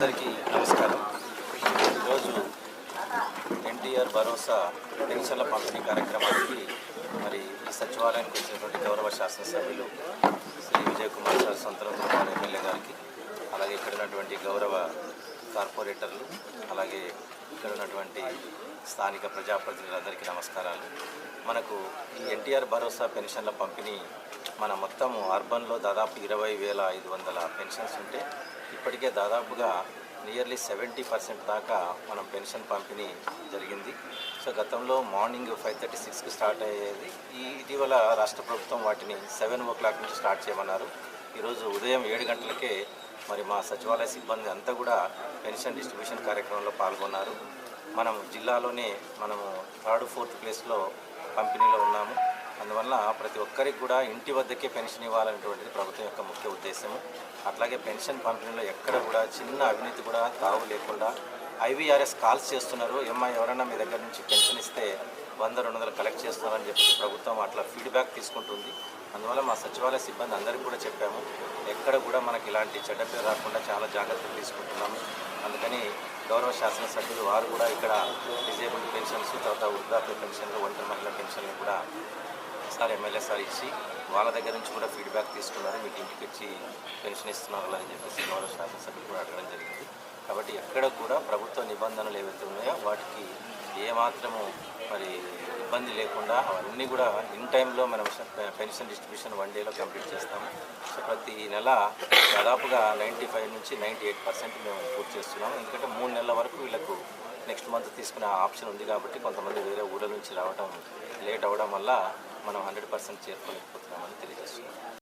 అందరికీ నమస్కారం. ఈరోజు ఎన్టీఆర్ భరోసా పెన్షన్ల పంపిణీ కార్యక్రమానికి మరి ఈ సచివాలయానికి వచ్చినటువంటి గౌరవ శాసనసభ్యులు శ్రీ విజయ్ కుమార్ సార్ సొంతరం ఎమ్మెల్యే గారికి అలాగే ఇక్కడ ఉన్నటువంటి గౌరవ కార్పొరేటర్లు అలాగే ఇక్కడ ఉన్నటువంటి స్థానిక ప్రజాప్రతినిధులందరికీ నమస్కారాలు. మనకు ఈ ఎన్టీఆర్ భరోసా పెన్షన్ల పంపిణీ మన మొత్తము అర్బన్లో దాదాపు ఇరవై వేల ఐదు వందల పెన్షన్స్ ఉంటే ఇప్పటికే దాదాపుగా నియర్లీ సెవెంటీ పర్సెంట్ దాకా మనం పెన్షన్ పంపిణీ జరిగింది. సో గతంలో మార్నింగ్ ఫైవ్ థర్టీ సిక్స్కి స్టార్ట్ అయ్యేది. ఈ ఇటీవల రాష్ట్ర ప్రభుత్వం వాటిని సెవెన్ ఓ క్లాక్ నుంచి స్టార్ట్ చేయమన్నారు. ఈరోజు ఉదయం ఏడు గంటలకే మరి మా సచివాలయ సిబ్బంది అంతా కూడా పెన్షన్ డిస్ట్రిబ్యూషన్ కార్యక్రమంలో పాల్గొన్నారు. మనం జిల్లాలోనే మనము థర్డ్ ఫోర్త్ ప్లేస్లో పంపిణీలో ఉన్నాము. అందువల్ల ప్రతి ఒక్కరికి కూడా ఇంటి వద్దకే పెన్షన్ ఇవ్వాలనేటువంటిది ప్రభుత్వం యొక్క ముఖ్య ఉద్దేశము. అట్లాగే పెన్షన్ పంపిణీలో ఎక్కడ కూడా చిన్న అవినీతి కూడా తావు లేకుండా ఐవీఆర్ఎస్ కాల్స్ చేస్తున్నారు. ఎంఐ ఎవరైనా మీ దగ్గర నుంచి పెన్షన్ ఇస్తే వంద రెండు వందలు కలెక్ట్ చేస్తున్నారని చెప్పి ప్రభుత్వం అట్లా ఫీడ్బ్యాక్ తీసుకుంటుంది. అందువల్ల మా సచివాలయ సిబ్బంది అందరికీ కూడా చెప్పాము ఎక్కడ కూడా మనకి ఇలాంటి చెడ్డ పేరు రాకుండా చాలా జాగ్రత్తలు తీసుకుంటున్నాము. అందుకని గౌరవ శాసనసభ్యులు వారు కూడా ఇక్కడ డిజేబుల్డ్ పెన్షన్స్ తర్వాత వృద్ధాప్య పెన్షన్లు ఒంటరి మహిళల పెన్షన్లు కూడా సార్ ఎమ్మెల్యే సార్ ఇచ్చి వాళ్ళ దగ్గర నుంచి కూడా ఫీడ్బ్యాక్ తీసుకున్నారు. మీకు ఇంటికి వచ్చి పెన్షన్ ఇస్తున్నారు అని చెప్పేసి గౌరవ శాసనసభ్యులు కూడా అడగడం జరిగింది. కాబట్టి ఎక్కడ కూడా ప్రభుత్వ నిబంధనలు ఏవైతే ఉన్నాయో వాటికి ఏమాత్రము మరి ఇబ్బంది లేకుండా అవన్నీ కూడా ఇన్ టైంలో మనం పెన్షన్ డిస్ట్రిబ్యూషన్ వన్ డేలో కంప్లీట్ చేస్తాము. సో ప్రతి నెల దాదాపుగా నైంటీ ఫైవ్ నుంచి నైంటీ ఎయిట్ పర్సెంట్ మేము పూర్తి చేస్తున్నాం ఎందుకంటే మూడు నెలల వరకు వీళ్ళకు నెక్స్ట్ మంత్ తీసుకునే ఆప్షన్ ఉంది కాబట్టి కొంతమంది వేరే ఊళ్ళ నుంచి రావడం లేట్ అవ్వడం వల్ల మనం హండ్రెడ్ పర్సెంట్ చేరుకోలేకపోతున్నామని తెలియజేస్తున్నాం.